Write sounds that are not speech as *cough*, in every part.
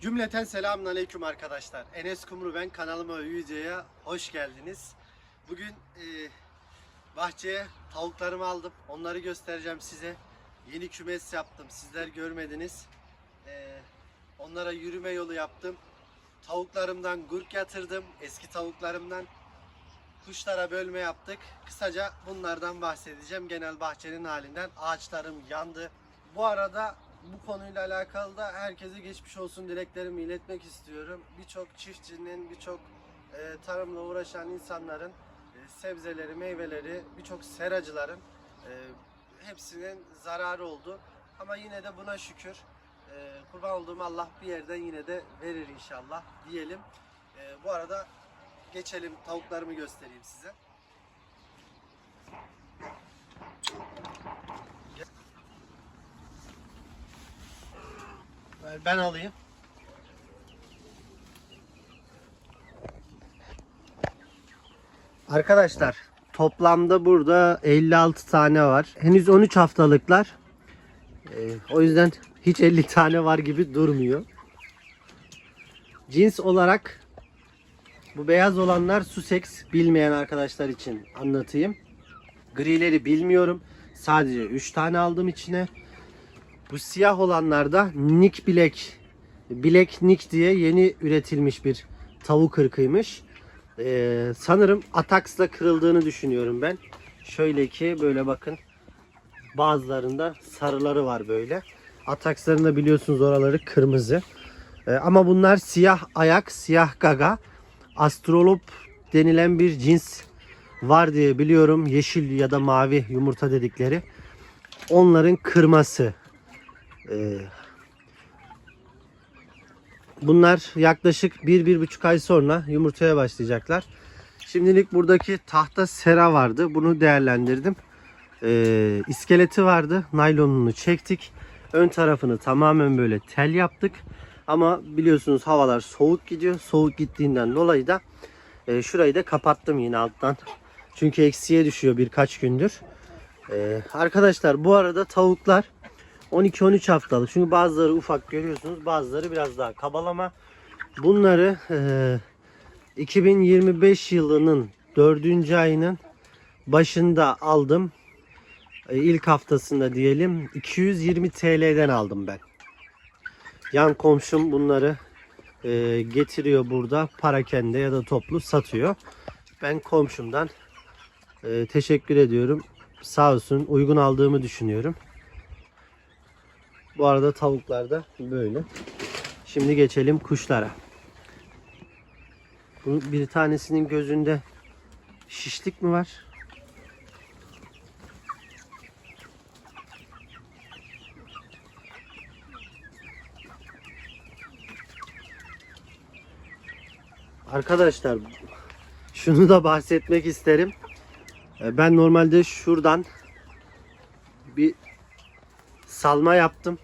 Cümleten selamun aleyküm arkadaşlar. Enes Kumru ben kanalıma videoya hoş geldiniz. Bugün e, bahçeye tavuklarımı aldım. Onları göstereceğim size. Yeni kümes yaptım. Sizler görmediniz. E, onlara yürüme yolu yaptım. Tavuklarımdan gurk yatırdım. Eski tavuklarımdan kuşlara bölme yaptık. Kısaca bunlardan bahsedeceğim. Genel bahçenin halinden. Ağaçlarım yandı. Bu arada bu konuyla alakalı da herkese geçmiş olsun dileklerimi iletmek istiyorum. Birçok çiftçinin, birçok e, tarımla uğraşan insanların e, sebzeleri, meyveleri, birçok seracıların e, hepsinin zararı oldu. Ama yine de buna şükür e, kurban olduğum Allah bir yerden yine de verir inşallah diyelim. E, bu arada geçelim tavuklarımı göstereyim size. Ben alayım. Arkadaşlar toplamda burada 56 tane var. Henüz 13 haftalıklar. Ee, o yüzden hiç 50 tane var gibi durmuyor. Cins olarak bu beyaz olanlar Sussex bilmeyen arkadaşlar için anlatayım. Grileri bilmiyorum. Sadece 3 tane aldım içine. Bu siyah olanlar da Nick Black. Black Nick diye yeni üretilmiş bir tavuk ırkıymış. Ee, sanırım Atax'la kırıldığını düşünüyorum ben. Şöyle ki böyle bakın. Bazılarında sarıları var böyle. Atax'ların da biliyorsunuz oraları kırmızı. Ee, ama bunlar siyah ayak, siyah gaga. Astrolop denilen bir cins var diye biliyorum. Yeşil ya da mavi yumurta dedikleri. Onların kırması. Ee, bunlar yaklaşık 1-1,5 ay sonra yumurtaya başlayacaklar. Şimdilik buradaki tahta sera vardı. Bunu değerlendirdim. Ee, iskeleti vardı. Naylonunu çektik. Ön tarafını tamamen böyle tel yaptık. Ama biliyorsunuz havalar soğuk gidiyor. Soğuk gittiğinden dolayı da e, şurayı da kapattım yine alttan. Çünkü eksiye düşüyor birkaç gündür. Ee, arkadaşlar bu arada tavuklar 12-13 haftalık. Çünkü bazıları ufak görüyorsunuz. Bazıları biraz daha kabalama. Bunları e, 2025 yılının 4. ayının başında aldım. E, ilk haftasında diyelim 220 TL'den aldım ben. Yan komşum bunları e, getiriyor burada parakende ya da toplu satıyor. Ben komşumdan e, teşekkür ediyorum. Sağ olsun uygun aldığımı düşünüyorum. Bu arada tavuklar da böyle. Şimdi geçelim kuşlara. Bu bir tanesinin gözünde şişlik mi var? Arkadaşlar şunu da bahsetmek isterim. E, Ben normalde şuradan bir salma yaptım.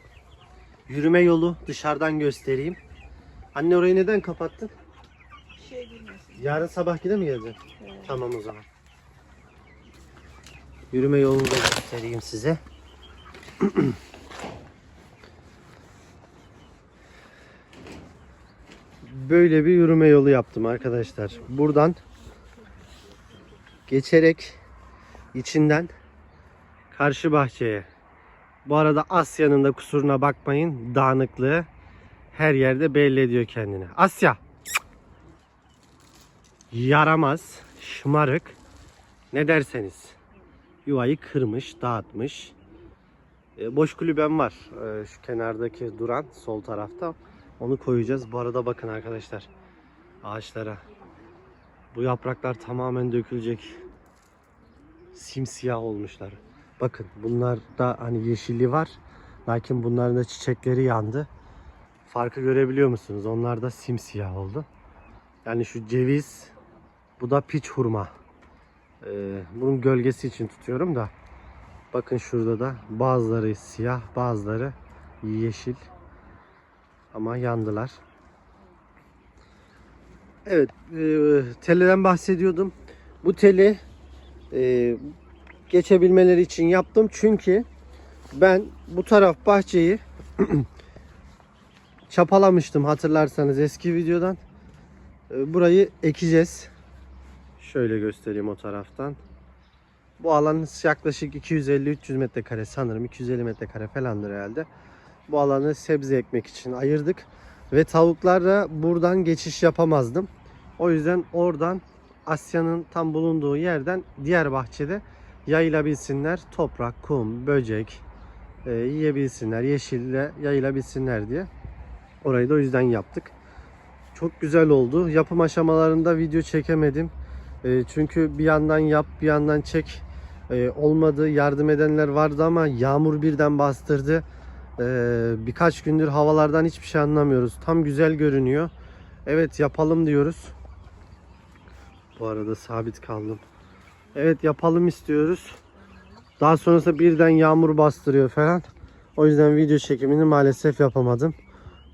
Yürüme yolu dışarıdan göstereyim. Anne orayı neden kapattın? şey bilmesin. Yarın sabah gide mi geleceksin? Evet. Tamam o zaman. Yürüme yolunu da göstereyim size. *clears throat* Böyle bir yürüme yolu yaptım arkadaşlar. Buradan geçerek içinden karşı bahçeye. Bu arada Asya'nın da kusuruna bakmayın. Dağınıklığı her yerde belli ediyor kendini. Asya. Yaramaz, şımarık. Ne derseniz. Yuvayı kırmış, dağıtmış. E, boş kulübem var. E, şu kenardaki duran sol tarafta. Onu koyacağız. Bu arada bakın arkadaşlar. Ağaçlara. Bu yapraklar tamamen dökülecek. Simsiyah olmuşlar. Bakın bunlar da hani yeşilliği var. Lakin bunların da çiçekleri yandı. Farkı görebiliyor musunuz? Onlar da simsiyah oldu. Yani şu ceviz, bu da piç hurma. Ee, bunun gölgesi için tutuyorum da. Bakın şurada da bazıları siyah, bazıları yeşil. Ama yandılar. Evet, e, teleden bahsediyordum. Bu teli e, geçebilmeleri için yaptım. Çünkü ben bu taraf bahçeyi *clears throat* çapalamıştım hatırlarsanız eski videodan. Ee, Burayı ekeceğiz. Şöyle göstereyim o taraftan. Bu alan yaklaşık 250-300 metrekare sanırım. 250 metrekare falandır herhalde. Bu alanı sebze ekmek için ayırdık. Ve tavuklarla buradan geçiş yapamazdım. O yüzden oradan Asya'nın tam bulunduğu yerden diğer bahçede yayılabilsinler. Toprak, kum, böcek e, yiyebilsinler. Yeşille yayılabilsinler diye. Orayı da o yüzden yaptık. Çok güzel oldu. Yapım aşamalarında video çekemedim. E, çünkü bir yandan yap bir yandan çek e, olmadı. Yardım edenler vardı ama yağmur birden bastırdı. E, birkaç gündür havalardan hiçbir şey anlamıyoruz. Tam güzel görünüyor. Evet yapalım diyoruz. Bu arada sabit kaldım. Evet yapalım istiyoruz. Daha sonrasında birden yağmur bastırıyor falan. O yüzden video çekimini maalesef yapamadım.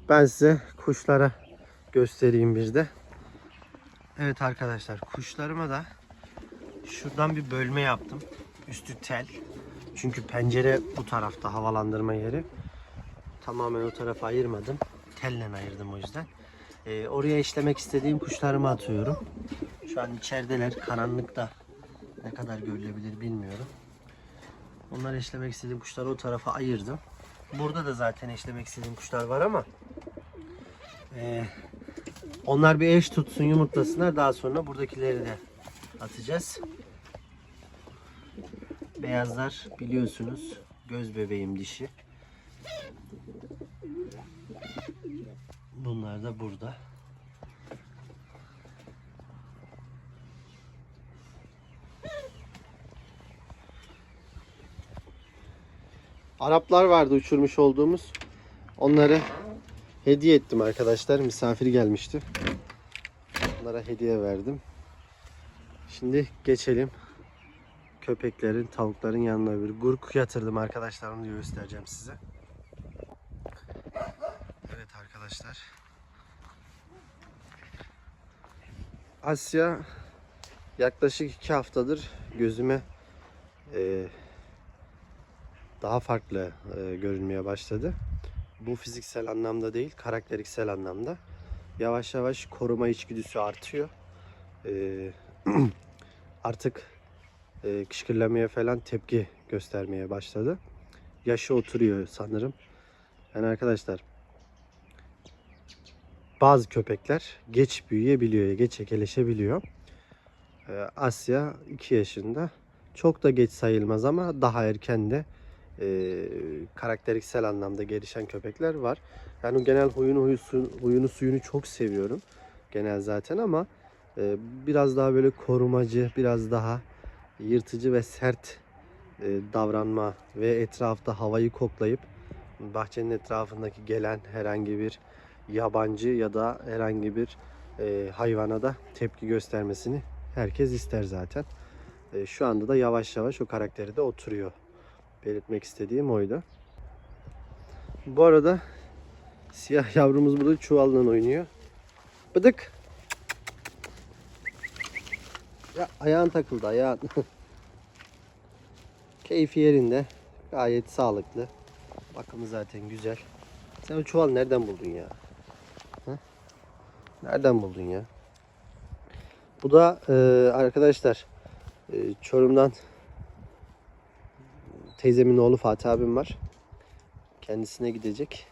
Ben size kuşlara göstereyim bir de. Evet arkadaşlar kuşlarıma da şuradan bir bölme yaptım. Üstü tel. Çünkü pencere bu tarafta havalandırma yeri. Tamamen o tarafa ayırmadım. Telle ayırdım o yüzden. Ee, oraya işlemek istediğim kuşlarımı atıyorum. Şu an içerideler. Karanlıkta ne kadar görülebilir bilmiyorum. Onları eşlemek istediğim kuşları o tarafa ayırdım. Burada da zaten eşlemek istediğim kuşlar var ama eee, onlar bir eş tutsun yumurtlasınlar. Daha sonra buradakileri de atacağız. Beyazlar biliyorsunuz göz bebeğim dişi. Bunlar da burada. Araplar vardı uçurmuş olduğumuz. Onları hediye ettim arkadaşlar. Misafir gelmişti. Onlara hediye verdim. Şimdi geçelim. Köpeklerin, tavukların yanına bir gurk yatırdım arkadaşlar. Onu göstereceğim size. Evet arkadaşlar. Asya yaklaşık iki haftadır gözüme eee daha farklı e, görünmeye başladı. Bu fiziksel anlamda değil, karakteriksel anlamda. Yavaş yavaş koruma içgüdüsü artıyor. E, *clears throat* artık e, kışkırlamaya falan tepki göstermeye başladı. Yaşı oturuyor sanırım. Yani arkadaşlar bazı köpekler geç büyüyebiliyor, geç ekeleşebiliyor. E, Asya 2 yaşında. Çok da geç sayılmaz ama daha erken de e, karakteriksel anlamda gelişen köpekler var. Yani genel huyunu, huyunu suyunu çok seviyorum. Genel zaten ama e, biraz daha böyle korumacı, biraz daha yırtıcı ve sert e, davranma ve etrafta havayı koklayıp bahçenin etrafındaki gelen herhangi bir yabancı ya da herhangi bir e, hayvana da tepki göstermesini herkes ister zaten. E, şu anda da yavaş yavaş o karakteri de oturuyor belirtmek istediğim oydu. Bu arada siyah yavrumuz burada çuvalla oynuyor. Bıdık. Ya ayağın takıldı ayağın. *laughs* Keyfi yerinde. Gayet sağlıklı. Bakımı zaten güzel. Sen o çuval nereden buldun ya? Ha? Nereden buldun ya? Bu da e, arkadaşlar e, Çorum'dan teyzemin oğlu Fatih abim var. Kendisine gidecek.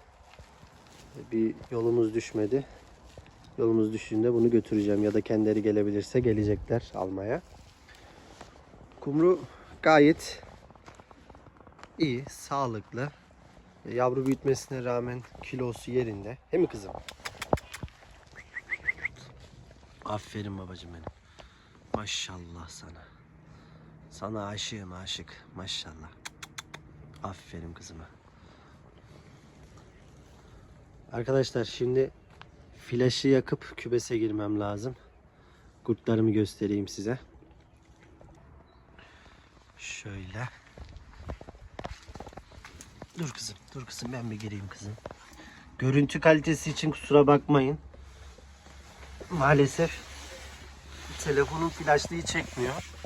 Bir yolumuz düşmedi. Yolumuz düştüğünde bunu götüreceğim ya da kendileri gelebilirse gelecekler almaya. Kumru gayet iyi, sağlıklı. Yavru büyütmesine rağmen kilosu yerinde. Değil mi kızım? Aferin babacığım benim. Maşallah sana. Sana aşığım aşık. Maşallah. Aferin kızıma. Arkadaşlar şimdi flaşı yakıp kübese girmem lazım. Kurtlarımı göstereyim size. Şöyle. Dur kızım, dur kızım ben bir gireyim kızım. Görüntü kalitesi için kusura bakmayın. Maalesef telefonun flaşlığı çekmiyor.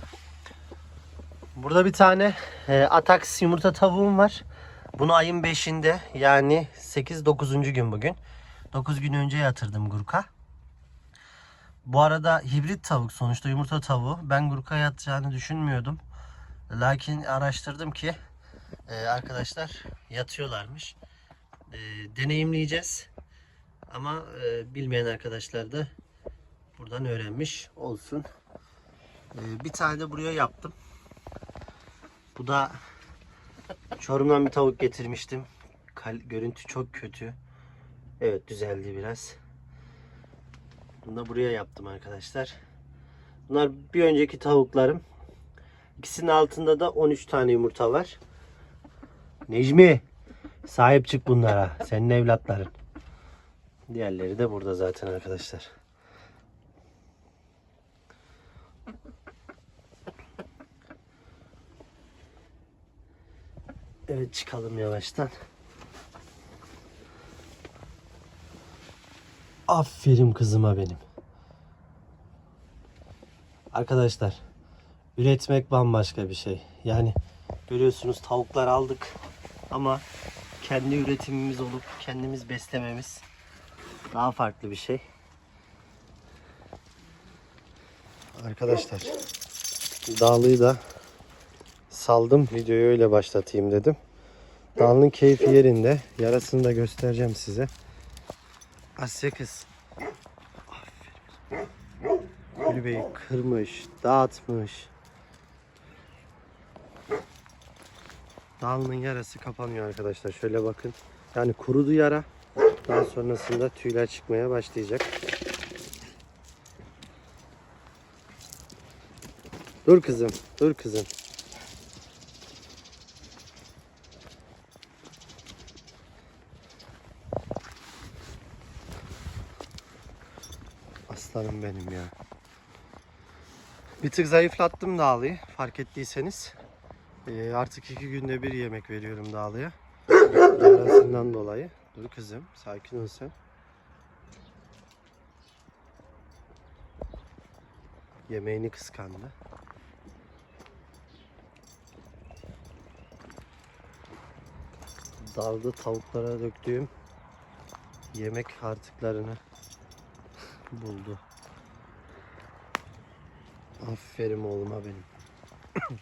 Burada bir tane e, Atax yumurta tavuğum var. Bunu ayın 5'inde yani 8-9. gün bugün. 9 gün önce yatırdım Gurka. Bu arada hibrit tavuk sonuçta yumurta tavuğu. Ben Gurka yatacağını düşünmüyordum. Lakin araştırdım ki e, arkadaşlar yatıyorlarmış. E, deneyimleyeceğiz. Ama e, bilmeyen arkadaşlar da buradan öğrenmiş olsun. E, bir tane de buraya yaptım. Bu da Çorum'dan bir tavuk getirmiştim. Kal- görüntü çok kötü. Evet düzeldi biraz. Bunu da buraya yaptım arkadaşlar. Bunlar bir önceki tavuklarım. İkisinin altında da 13 tane yumurta var. Necmi sahip çık bunlara. Senin evlatların. Diğerleri de burada zaten arkadaşlar. Evet çıkalım yavaştan. Aferin kızıma benim. Arkadaşlar üretmek bambaşka bir şey. Yani görüyorsunuz tavuklar aldık ama kendi üretimimiz olup kendimiz beslememiz daha farklı bir şey. Arkadaşlar dağlıyı da saldım. Videoyu öyle başlatayım dedim. Dağlının keyfi yerinde. Yarasını da göstereceğim size. Asya kız. Kulübeyi kırmış, dağıtmış. Dağlının yarası kapanıyor arkadaşlar. Şöyle bakın. Yani kurudu yara. Daha sonrasında tüyler çıkmaya başlayacak. Dur kızım, dur kızım. Aslanım benim ya. Bir tık zayıflattım dağlıyı fark ettiyseniz. Ee, artık iki günde bir yemek veriyorum dağlıya. Yarasından dolayı. Dur kızım sakin ol sen. Yemeğini kıskandı. Dalda tavuklara döktüğüm yemek artıklarını buldu. Aferin oğluma benim. *coughs*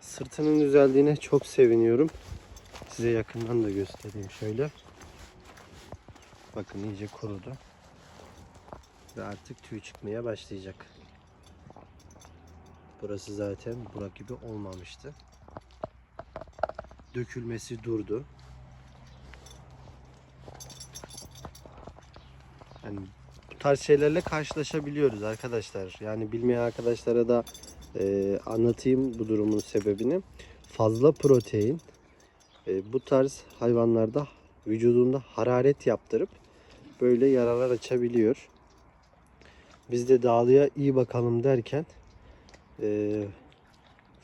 Sırtının düzeldiğine çok seviniyorum. Size yakından da göstereyim şöyle. Bakın iyice kurudu. Ve artık tüy çıkmaya başlayacak. Burası zaten burak gibi olmamıştı. Dökülmesi durdu. Yani bu tarz şeylerle karşılaşabiliyoruz arkadaşlar. Yani bilmeyen arkadaşlara da e, anlatayım bu durumun sebebini. Fazla protein e, bu tarz hayvanlarda vücudunda hararet yaptırıp böyle yaralar açabiliyor. Biz de dağlıya iyi bakalım derken e,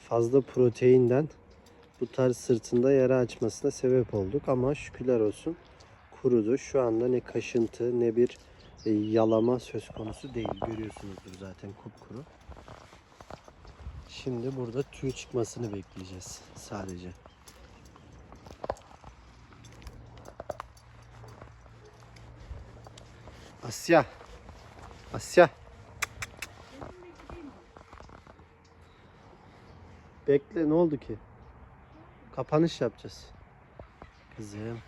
fazla proteinden bu tarz sırtında yara açmasına sebep olduk ama şükürler olsun kurudu. Şu anda ne kaşıntı ne bir yalama söz konusu değil. Görüyorsunuzdur zaten kupkuru. Şimdi burada tüy çıkmasını bekleyeceğiz sadece. Asya. Asya. Bekle ne oldu ki? Kapanış yapacağız. Kızım.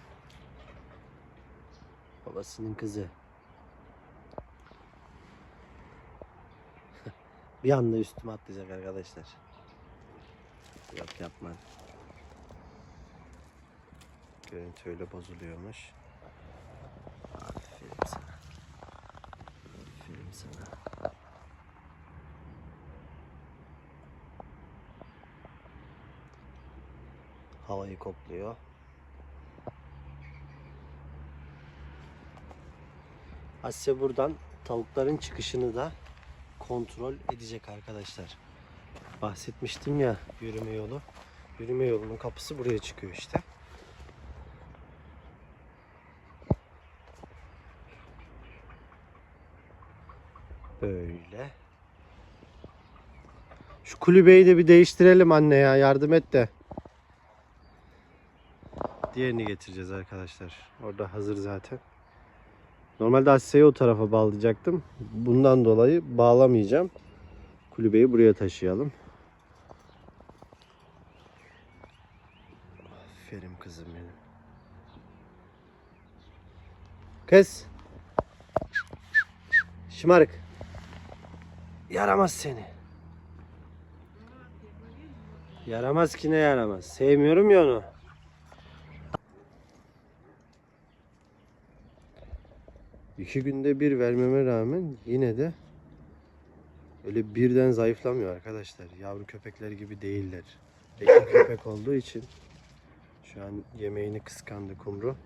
Babasının kızı. Bir anda üstüme atlayacak arkadaşlar. Yok yapma. Görüntü öyle bozuluyormuş. Aferin sana. Aferin sana. Havayı kokluyor. Asya buradan tavukların çıkışını da kontrol edecek arkadaşlar. Bahsetmiştim ya yürüme yolu. Yürüme yolunun kapısı buraya çıkıyor işte. Böyle. Şu kulübeyi de bir değiştirelim anne ya yardım et de. Diğerini getireceğiz arkadaşlar. Orada hazır zaten. Normalde Asya'yı o tarafa bağlayacaktım. Bundan dolayı bağlamayacağım. Kulübeyi buraya taşıyalım. Aferin kızım benim. Kız. Şımarık. Yaramaz seni. Yaramaz ki ne yaramaz. Sevmiyorum ya onu. İki günde bir vermeme rağmen yine de öyle birden zayıflamıyor arkadaşlar. Yavru köpekler gibi değiller. Eki *laughs* köpek olduğu için şu an yemeğini kıskandı kumru.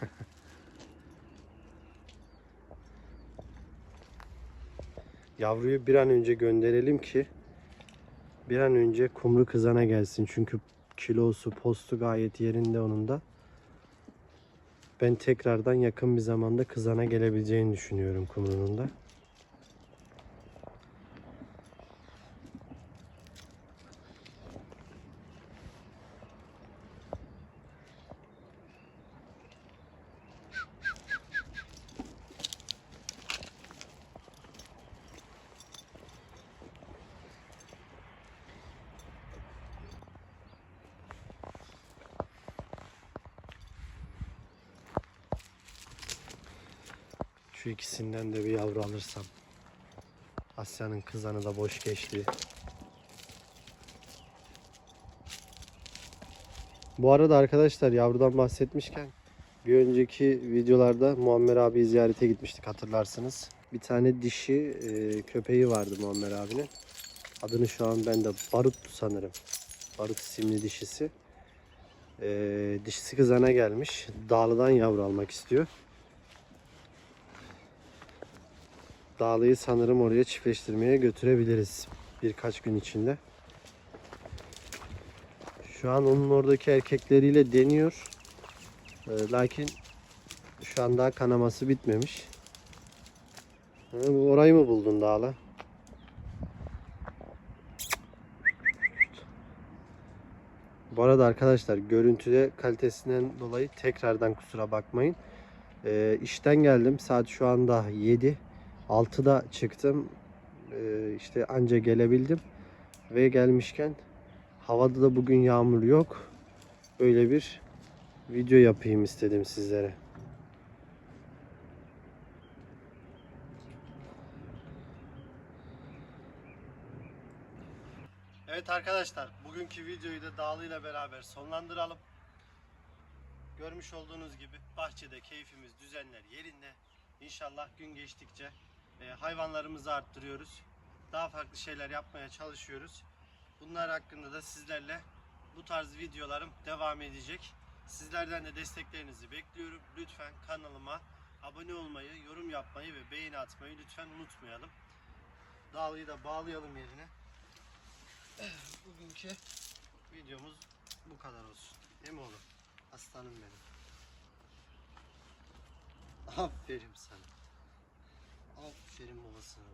*laughs* Yavruyu bir an önce gönderelim ki bir an önce kumru kızana gelsin. Çünkü kilosu, postu gayet yerinde onun da. Ben tekrardan yakın bir zamanda kızana gelebileceğini düşünüyorum kumrunun da. Şu ikisinden de bir yavru alırsam. Asya'nın kızanı da boş geçti. Bu arada arkadaşlar yavrudan bahsetmişken bir önceki videolarda Muammer abi ziyarete gitmiştik hatırlarsınız. Bir tane dişi e, köpeği vardı Muammer abinin. Adını şu an ben de Barut'tu sanırım. Barut isimli dişisi. E, dişisi kızana gelmiş. Dağlı'dan yavru almak istiyor. Dağlıyı sanırım oraya çiftleştirmeye götürebiliriz birkaç gün içinde. Şu an onun oradaki erkekleriyle deniyor. Ee, lakin şu an daha kanaması bitmemiş. Ha, bu orayı mı buldun Dağla? Bu arada arkadaşlar görüntüde kalitesinden dolayı tekrardan kusura bakmayın. Ee, işten geldim. Saat şu anda 7. 6'da çıktım. Ee, işte anca gelebildim. Ve gelmişken havada da bugün yağmur yok. Böyle bir video yapayım istedim sizlere. Evet arkadaşlar bugünkü videoyu da Dağlı ile beraber sonlandıralım. Görmüş olduğunuz gibi bahçede keyfimiz düzenler yerinde. İnşallah gün geçtikçe hayvanlarımızı arttırıyoruz. Daha farklı şeyler yapmaya çalışıyoruz. Bunlar hakkında da sizlerle bu tarz videolarım devam edecek. Sizlerden de desteklerinizi bekliyorum. Lütfen kanalıma abone olmayı, yorum yapmayı ve beğeni atmayı lütfen unutmayalım. Dağlıyı da bağlayalım yerine. *clears throat* Bugünkü videomuz bu kadar olsun. Değil mi oğlum? Aslanım benim. Aferin sana. Aferin babasına.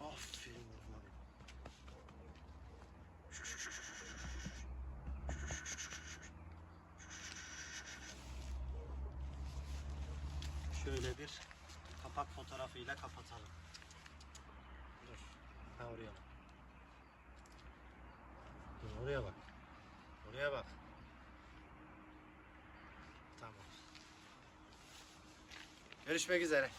Aferin oğlum. Şöyle bir kapak fotoğrafıyla kapatalım. Dur. Ha oraya bak. Dur oraya bak. Oraya bak. Tamam. Görüşmek üzere.